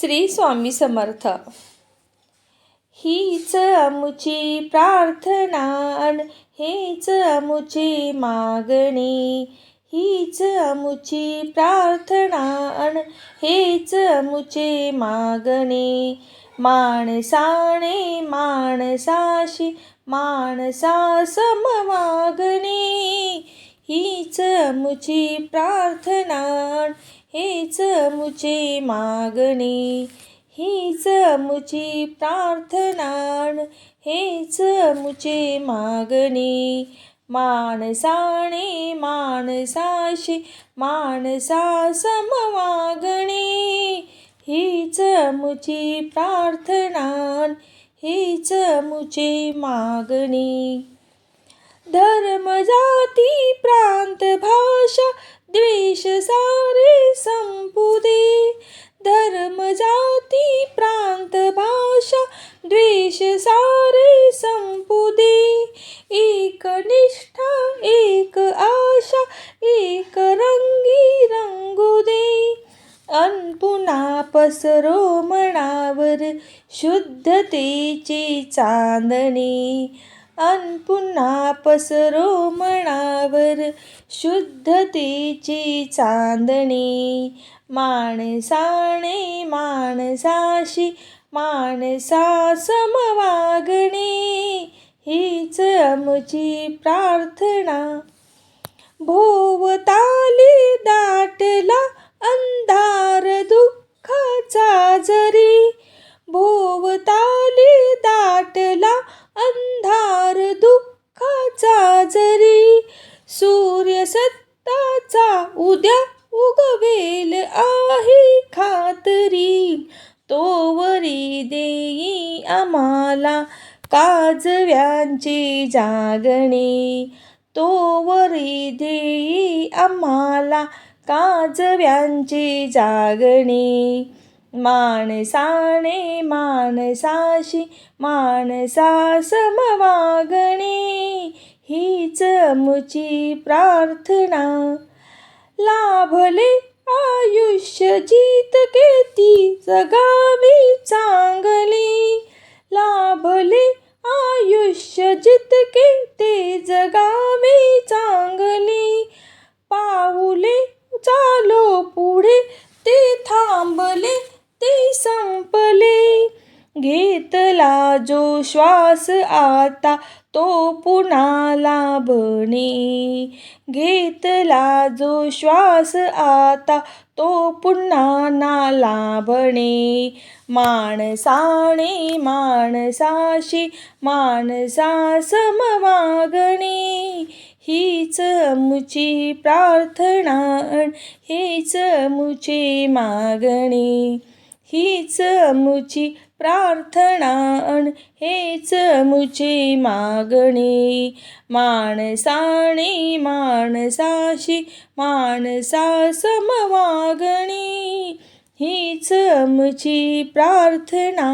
श्री स्वामी समर्थ. हीच अमुची प्रार्थना हेच अमुची मागणी. हीच अमुची प्रार्थना हेच अमुचे मागणी. माणसाने माणसाशी माणसा समवागणी हीच अमुची प्रार्थना हेच मुझे मागणी हीच अमुची प्रार्थना हेच मुझे मागणी. माणसाने माणसाशी माणसा समवागणी हीच अमुची प्रार्थना हीच मुझे मागणी. धर्म जा द्वेष सारे संपू दे एक निष्ठा एक आशा एक रंगी रंगू दे। अन पुन्हा पसरो मनावर शुद्धतेची चांदणे। अन पुन्हा पसरो मनावर शुद्धतेची चांदणे। माणसाने माणसाशी माणसा समवागणे हीच आमची प्रार्थना. भोवताली दाटला अंधार दुःखाचा जरी. भोवताली दाटला अंधार दुःखाचा जरी. सूर्य काजव्यांची जागणी. तोवरी देई आम्हाला काजव्यांची जागणी. माणसाने माणसाशी माणसासमवागणी हीच मुची प्रार्थना. लाभले आयुष्य जीत केती जगा लाभले आयुष्य जितके ते जगावे चांगली. पाऊले चालो पुढे ते थांबले ते संपले. घेतला जो श्वास आता तो पुन्हा लाभणे घेतला जो श्वास आता तो पुन्हा ना लाभणे. माणसाने माणसाशी माणसा समवागणे हीच मुची प्रार्थना हीच मुची मागणी. हीच अमुची प्रार्थना अण हेच मुची मागणी. माणसाने माणसाशी माणसा समवागणी हीच मुची प्रार्थना.